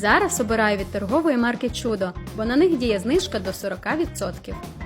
Зараз обираю від торгової марки Чудо, бо на них діє знижка до 40%.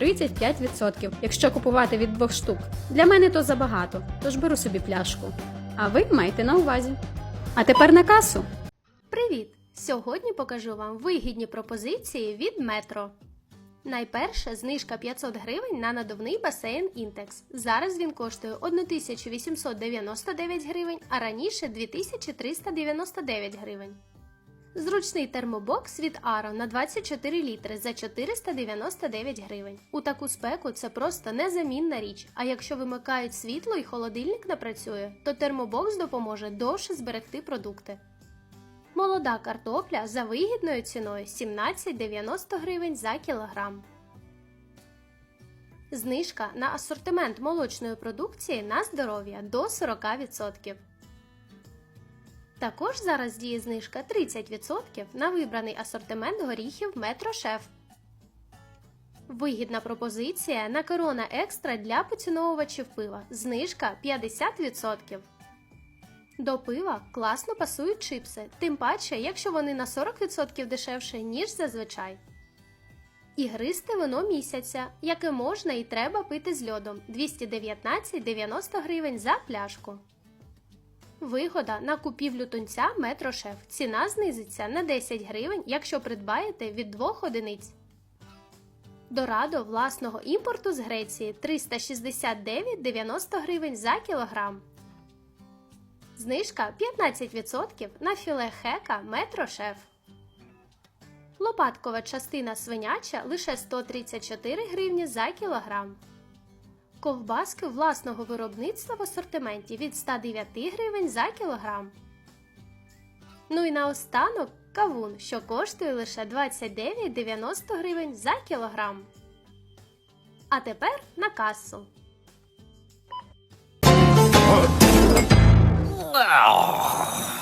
35%, якщо купувати від двох штук. Для мене то забагато, тож беру собі пляшку. А ви майте на увазі. А тепер на касу. Привіт! Сьогодні покажу вам вигідні пропозиції від метро. Найперше знижка 500 гривень на надувний басейн Інтекс. Зараз він коштує 1899 гривень, а раніше 2399 гривень. Зручний термобокс від Аро на 24 літри за 499 гривень. У таку спеку це просто незамінна річ. А якщо вимикають світло і холодильник не працює, то термобокс допоможе довше зберегти продукти. Молода картопля за вигідною ціною 17,90 гривень за кілограм. Знижка на асортимент молочної продукції на здоров'я до 40%. Також зараз діє знижка 30% на вибраний асортимент горіхів Метро Шеф. Вигідна пропозиція на корона екстра для поціновувачів пива. Знижка 50%. До пива класно пасують чипси, тим паче, якщо вони на 40% дешевше, ніж зазвичай. Ігристе вино місяця, яке можна і треба пити з льодом 219,90 гривень за пляшку. Вигода на купівлю тунця метрошеф. Ціна знизиться на 10 гривень, якщо придбаєте від 2 одиниць. Дорадо власного імпорту з Греції 369,90 гривень за кілограм. Знижка 15% на філе хека метрошеф. Лопаткова частина свиняча лише 134 гривні за кілограм. Ковбаски власного виробництва в асортименті від 109 гривень за кілограм. Ну і наостанок кавун, що коштує лише 29,90 гривень за кілограм. А тепер на касу. Ah!